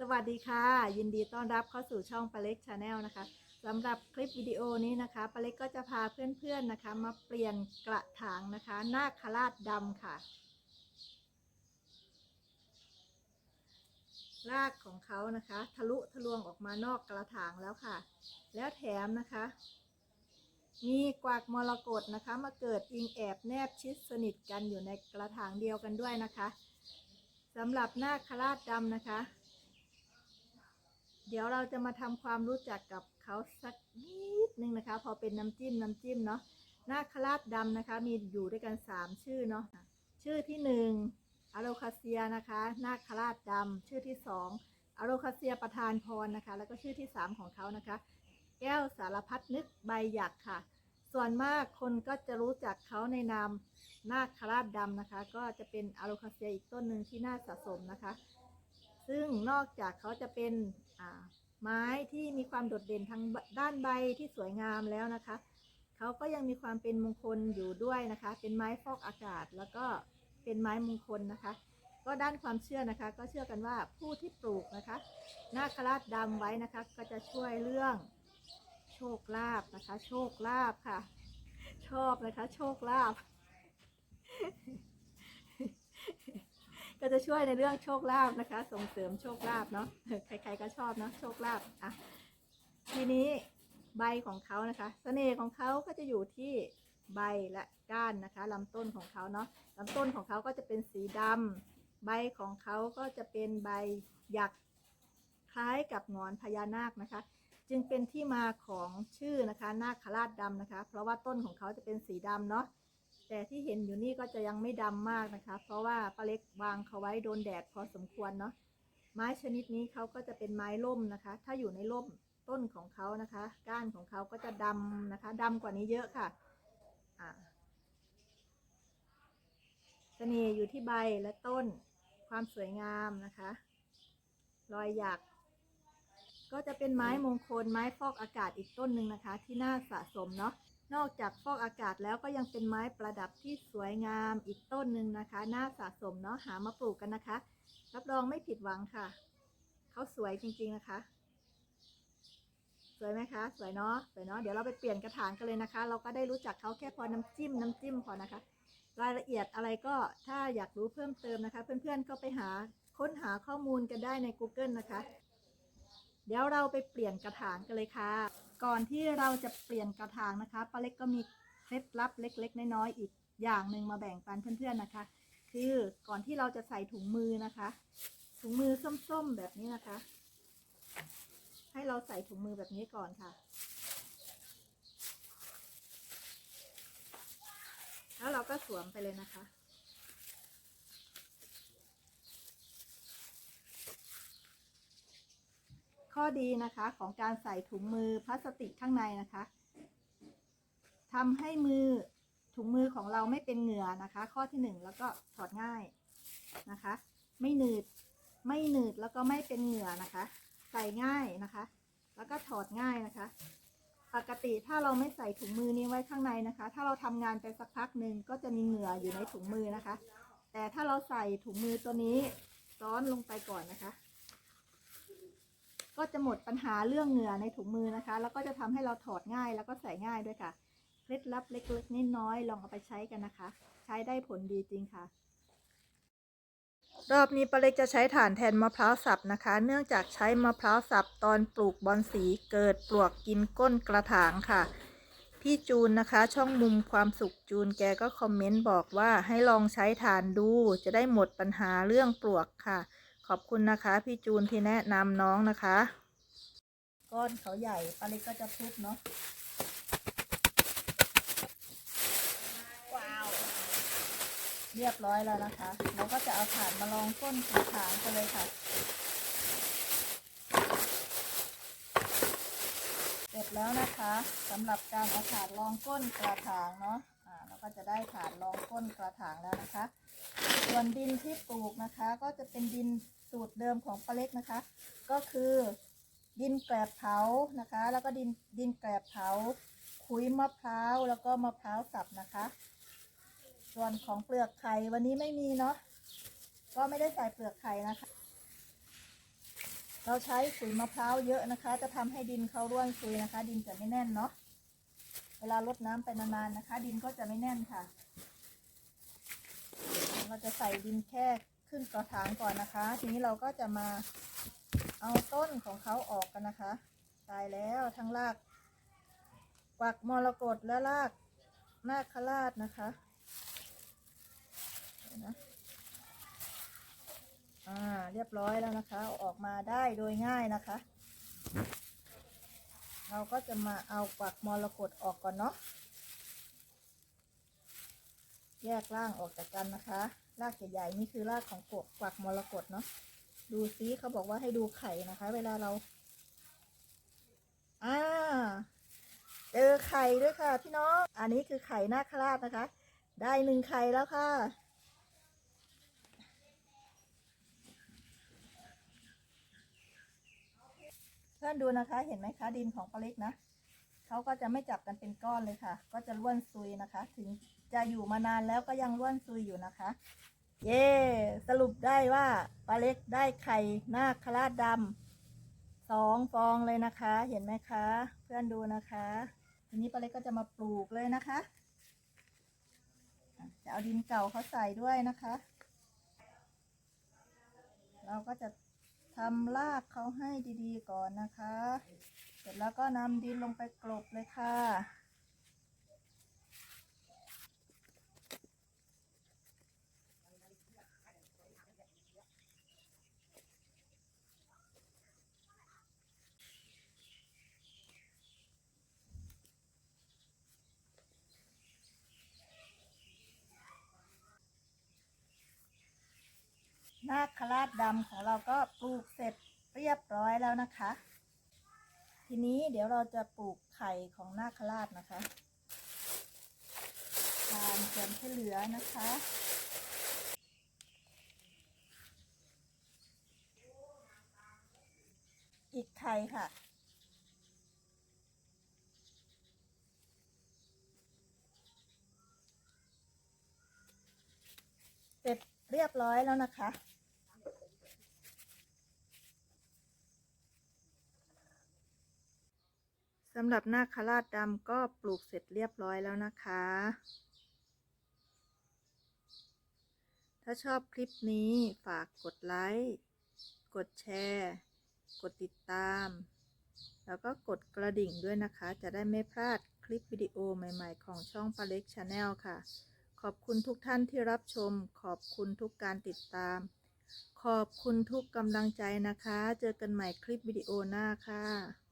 สวัสดีค่ะ ยินดีต้อนรับเข้าสู่ช่องปลาเล็กชาแนลนะคะสำหรับคลิปวิดีโอนี้นะคะปลาเล็กก็จะพาเพื่อนๆนะคะ มาเปลี่ยนกระถางนะคะนาคราชดำค่ะ รากของเขานะคะ ทะลุทะลวงออกมานอกกระถางแล้วค่ะ แล้วแถมนะคะ มีกวากมรกตนะคะ มาเกิดอิงแอบแนบชิดสนิทกันอยู่ในกระถางเดียวกันด้วยนะคะสำหรับนาคราชดำนะคะ เดี๋ยวเราจะมาทำความรู้จักกับเขาสักนิดนึงนะคะ พอเป็นน้ำจิ้มน้ำจิ้มเนาะนาคราชดำนะคะ มีอยู่ด้วยกัน 3 ชื่อเนาะชื่อที่ 1อะโลคาเซียนะคะ นาคราชดำชื่อที่ 2อะโลคาเซียประธานพรนะคะ แล้วก็ชื่อที่ 3 ของเขานะคะ แก้วสารพัดนึกใบหยักค่ะ ส่วนมากคนก็จะรู้จักเขาในนามนาคราชดำนะคะ ก็จะเป็นอะโลคาเซียอีกต้นหนึ่งที่น่าสะสมนะคะ ซึ่งนอกจากเขาจะเป็นไม้ที่มีความโดดเด่นทางด้านใบที่สวยงามแล้วนะคะ เขาก็ยังมีความเป็นมงคลอยู่ด้วยนะคะ เป็นไม้ฟอกอากาศ แล้วก็เป็นไม้มงคลนะคะ ก็ด้านความเชื่อนะคะ ก็เชื่อกันว่าผู้ที่ปลูกนะคะนาคราชดำไว้นะคะ ก็จะช่วยเรื่องโชคลาภนะคะ โชคลาภค่ะ ชอบนะคะ โชคลาภ ก็จะช่วยในเรื่องโชคลาภนะคะ ส่งเสริมโชคลาภเนาะใครๆก็ชอบเนาะโชคลาภอะทีนี้ใบของเขานะคะเสน่ห์ของเขาก็จะอยู่ที่ใบและก้านนะคะลำต้นของเขาเนาะลำต้นของเขาก็จะเป็นสีดำใบของเขาก็จะเป็นใบหยักคล้ายกับหงอนพญานาคนะคะ จึงเป็นที่มาของชื่อนะคะนาคราชดำนะคะ เพราะว่าต้นของเขาจะเป็นสีดำเนาะ แต่ที่เห็นอยู่นี่ก็จะยังไม่ดำมากนะคะ เพราะว่าป้าเล็กวางเขาไว้โดนแดดพอสมควรเนาะไม้ชนิดนี้เขาก็จะเป็นไม้ร่มนะคะ ถ้าอยู่ในร่มต้นของเขานะคะ ก้านของเขาก็จะดำนะคะดำกว่านี้เยอะค่ะอ่าเสน่ห์อยู่ที่ใบและต้นความสวยงามนะคะ รอยหยัก ก็จะเป็นไม้มงคลไม้ฟอกอากาศอีกต้นหนึ่งนะคะ ที่น่าสะสมเนาะ นอกจากฟอกอากาศแล้วก็ยังเป็นไม้ประดับที่สวยงามอีกต้นหนึ่งนะคะน่าสะสมเนาะหามาปลูกกันนะคะ รับรองไม่ผิดหวังค่ะ เขาสวยจริงๆนะคะ สวยไหมคะ สวยเนาะสวยเนาะเดี๋ยวเราไปเปลี่ยนกระถางกันเลยนะคะ เราก็ได้รู้จักเขาแค่พอน้ำจิ้มน้ำจิ้มพอนะคะ รายละเอียดอะไรก็ถ้าอยากรู้เพิ่มเติมนะคะ เพื่อนๆก็ไปหาค้นหาข้อมูลกันได้ใน Google นะคะ เดี๋ยวเราไปเปลี่ยนกระถางกันเลยค่ะ ก่อนที่เราจะเปลี่ยนกระถางนะคะป้าเล็กก็มีเคล็ดลับเล็ก ๆ น้อยๆอีกอย่างหนึ่งมาแบ่งปันเพื่อนๆนะคะ คือก่อนที่เราจะใส่ถุงมือนะคะ ถุงมือส้มๆแบบนี้นะคะ ให้เราใส่ถุงมือแบบนี้ก่อนค่ะ แล้วเราก็สวมไปเลยนะคะ ข้อดีนะคะของการใส่ถุงมือพลาสติกข้างในนะคะทำให้มือถุงมือของเราไม่เป็นเหงื่อนะคะ ข้อที่หนึ่งแล้วก็ถอดง่ายนะคะ ไม่หนืดไม่หนืดแล้วก็ไม่เป็นเหงื่อนะคะ ใส่ง่ายนะคะ แล้วก็ถอดง่ายนะคะ ปกติถ้าเราไม่ใส่ถุงมือนี้ไว้ข้างในนะคะ ถ้าเราทำงานไปสักพักหนึ่งก็จะมีเหงื่ออยู่ในถุงมือนะคะ แต่ถ้าเราใส่ถุงมือตัวนี้ซ้อนลงไปก่อนนะคะ ก็จะหมดปัญหาเรื่องเหงื่อในถุงมือนะคะ แล้วก็จะทำให้เราถอดง่ายแล้วก็ใส่ง่ายด้วยค่ะ เคล็ดลับเล็กๆนิดน้อยๆลองเอาไปใช้กันนะคะ ใช้ได้ผลดีจริงค่ะ รอบนี้ปาเล็กจะใช้ฐานแทนมะพร้าวสับนะคะ เนื่องจากใช้มะพร้าวสับตอนปลูกบอนสีเกิดปลวกกินก้นกระถางค่ะพี่จูนนะคะ ช่องมุมความสุขจูนแกก็คอมเมนต์บอกว่าให้ลองใช้ฐานดู จะได้หมดปัญหาเรื่องปลวกค่ะ ขอบคุณนะคะ พี่จูนที่แนะนำน้องนะคะ ก้อนเขาใหญ่ปาเล็กก็จะทุบเนาะว้าวเรียบร้อยแล้วนะคะ เราก็จะเอาถ่านมาลองก้นกระถางกันเลยค่ะ เสร็จแล้วนะคะสำหรับการเอาถ่านรองก้นกระถางเนาะอ่าเราก็จะได้ถ่านรองก้นกระถางแล้วนะคะ ส่วนดินที่ปลูกนะคะ ก็จะเป็นดิน สูตรเดิมของป้าเล็กนะคะ ก็คือดินแกลบเผานะคะ แล้วก็ดินดินแกลบเผาขุยมะพร้าวแล้วก็มะพร้าวสับนะคะ ส่วนของเปลือกไข่วันนี้ไม่มีเนาะก็ไม่ได้ใส่เปลือกไข่นะคะ เราใช้ขุยมะพร้าวเยอะนะคะ จะทำให้ดินเขาร่วนซุยนะคะ ดินจะไม่แน่นเนาะเวลารดน้ำไปนานๆนะคะ ดินก็จะไม่แน่นค่ะ เราจะใส่ดินแค่ ขึ้นกระถางก่อนนะคะ ทีนี้เราก็จะมาเอาต้นของเขาออกกันนะคะ ตายแล้วทั้งรากกวักมรกตและรากนาคราชนะคะนะอ่าเรียบร้อยแล้วนะคะออกมาได้โดยง่ายนะคะ เราก็จะมาเอากวักมรกตออกก่อนเนาะแยกร่างออกจากกันนะคะ รากใหญ่ๆนี่คือรากของกวกกวักมรกตเนาะดูซิเขาบอกว่าให้ดูไข่นะคะ เวลาเรา อ่าเจอไข่ด้วยค่ะ พี่น้อง อันนี้คือไข่นาคราชนะคะ ได้หนึ่งไข่แล้วค่ะ เพื่อนดูนะคะ เห็นไหมคะดินของปลาเล็กนะ เขาก็จะไม่จับกันเป็นก้อนเลยค่ะ ก็จะร่วนซุยนะคะ ถึงจะอยู่มานานแล้วก็ยังร่วนซุยอยู่นะคะ เย่สรุปได้ว่าปลาเล็กได้ไข่นาคราชดำสองฟองเลยนะคะ เห็นไหมคะ เพื่อนดูนะคะ ทีนี้ปลาเล็กก็จะมาปลูกเลยนะคะ จะเอาดินเก่าเขาใส่ด้วยนะคะ เราก็จะทำรากเขาให้ดีๆก่อนนะคะ ร็จแล้วก็นำดินลงไปกลบเลยค่ะ นาคราชดำของเราก็ปลูกเสร็จเรียบร้อยแล้วนะคะ ทีนี้เดี๋ยวเราจะปลูกไข่ของนาคราชนะคะทานส่วนที่เหลือนะคะอีกไข่ค่ะ เสร็จเรียบร้อยแล้วนะคะ สำหรับนาคราชดำก็ปลูกเสร็จเรียบร้อยแล้วนะคะ ถ้าชอบคลิปนี้ฝากกดไลค์ กดแชร์ กดติดตาม แล้วก็กดกระดิ่งด้วยนะคะ จะได้ไม่พลาดคลิปวิดีโอใหม่ๆ ของช่องปาเล็กชาแนลค่ะ ขอบคุณทุกท่านที่รับชม ขอบคุณทุกการติดตาม ขอบคุณทุกกำลังใจนะคะ เจอกันใหม่คลิปวิดีโอหน้าค่ะ